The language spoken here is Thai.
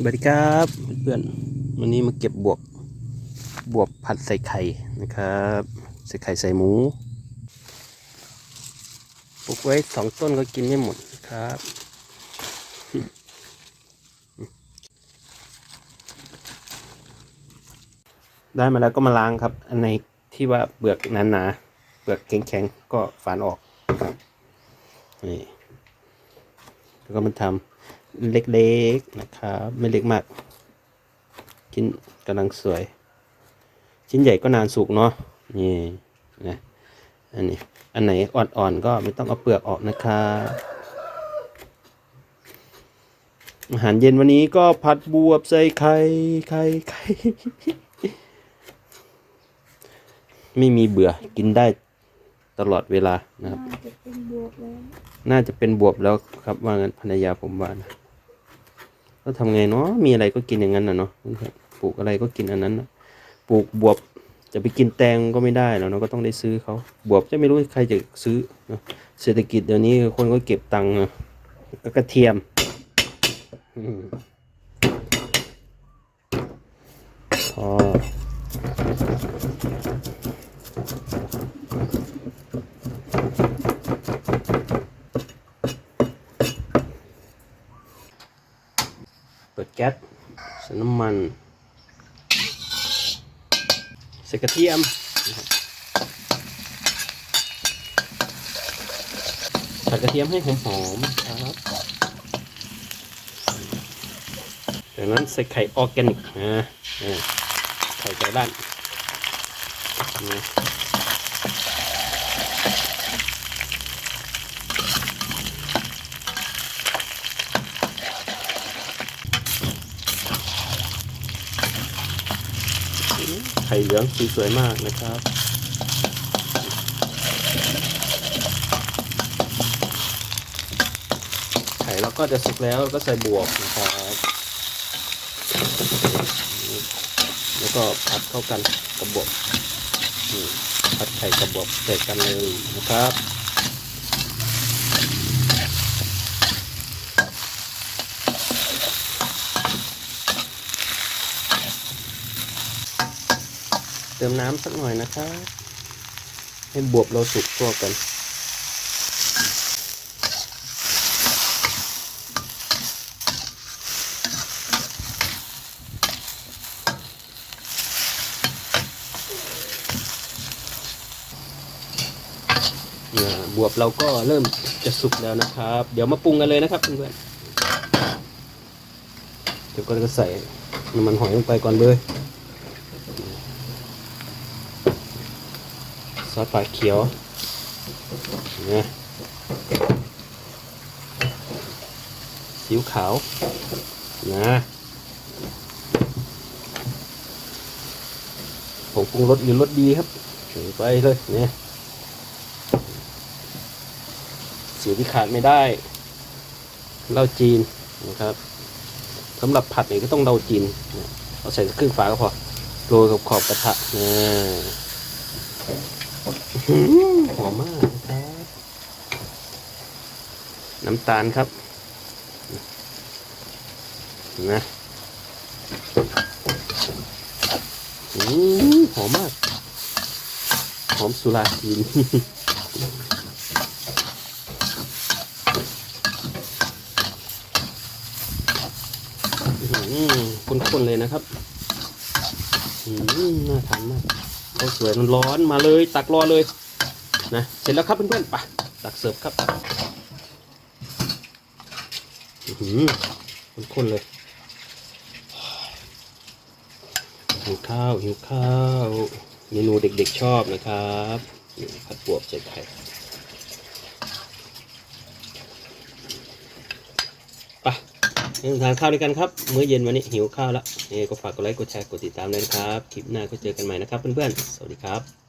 สวัสดีครับเพื่อนๆวันนี้มาเก็บบวบบวบผัดใส่ไข่นะครับใส่ไข่ใส่หมูปลูกไว้สองต้นก็กินไม่หมดนะครับได้มาแล้วก็มาล้างครับ อันไหนที่ว่าเปลือกหนาๆเปลือกแข็งๆก็ฝานออกครับนี่แล้วก็มันทำ เล็กๆนะครับไม่เล็กมากชิ้นกำลังสวย ชิ้นใหญ่ก็นานสุกเนาะนี่นะอันนี้อันไหนอ่อนๆก็ไม่ต้องเอาเปลือกออกนะครับอาหารเย็นวันนี้ก็ผัดบวบใส่ไข่ไข่ไข่ไม่มีเบื่อกินได้ตลอดเวลานะครับ น่าจะเป็นบวกแล้วน่าจะเป็นบวบแล้วครับว่างั้นภรรยาผมว่านะ ก็ทำไงเนาะมีอะไรก็กินอย่างนั้นนะเนาะปลูกอะไรก็กินอันนั้นนะปลูกบวบจะไปกินแตงก็ไม่ได้แล้วเนาะก็ต้องได้ซื้อเขาบวบจะไม่รู้ใครจะซื้อเนอะเศรษฐกิจเดี๋ยวนี้คนก็เก็บตังค์นะกระเทียมอืมพอ ปิดแก๊สใส่น้ำมันใส่กระเทียมผัดกระเทียมให้หอมๆครับจากนั้นใส่ไข่ออร์แกนิกนะไข่ไก่บ้านนะ ไข่เหลืองสีสวยมากนะครับไข่เราก็จะสุกแล้วก็ใส่บวกนะครับ แล้วก็ผัดเข้ากันกับบวกผัดไข่กับบวกใส่กันเลยนะครับ เติมน้ำสักหน่อยนะครับให้บวบเราสุกตัวกันเนี่ยบวบเราก็เริ่มจะสุกแล้วนะครับ เดี๋ยวมาปรุงกันเลยนะครับเพื่อนๆเดี๋ยวก็จะใส่น้ำมันหอยลงไปก่อนเลย อสปลาเขียวนะซีอิ๊วขาวนะผงปรุงรสหรือรสดีครับใส่ไปเลยเนี่ยสิ่งที่ขาดไม่ได้เหล้าจีนนะครับสำหรับผัดเนี่ยก็ต้องเหล้าจีนเอาใส่ครึ่งฝาก็พอโรยกับขอบกระทะนะ หอมมากครับ น้ำตาลครับ นะอือหอมมาก หอมสุราจีนอืมข้นๆเลยนะครับอืมน่าทานมาก ข้าวสวยมันร้อนมาเลยตักรอเลยนะเสร็จแล้วครับเพื่อนๆไปตักเสิร์ฟครับอื้อหือข้นเลยหิวข้าวหิวข้าวเมนูเด็กๆชอบนะครับผัดบวบใส่ไข่ ไป งั้นทานข้าวด้วยกันครับ มื้อเย็นวันนี้หิวข้าวแล้วยังไงก็ฝากกดไลค์ กดแชร์ กดติดตามเลยนะครับ คลิปหน้าก็เจอกันใหม่นะครับเพื่อนๆ สวัสดีครับ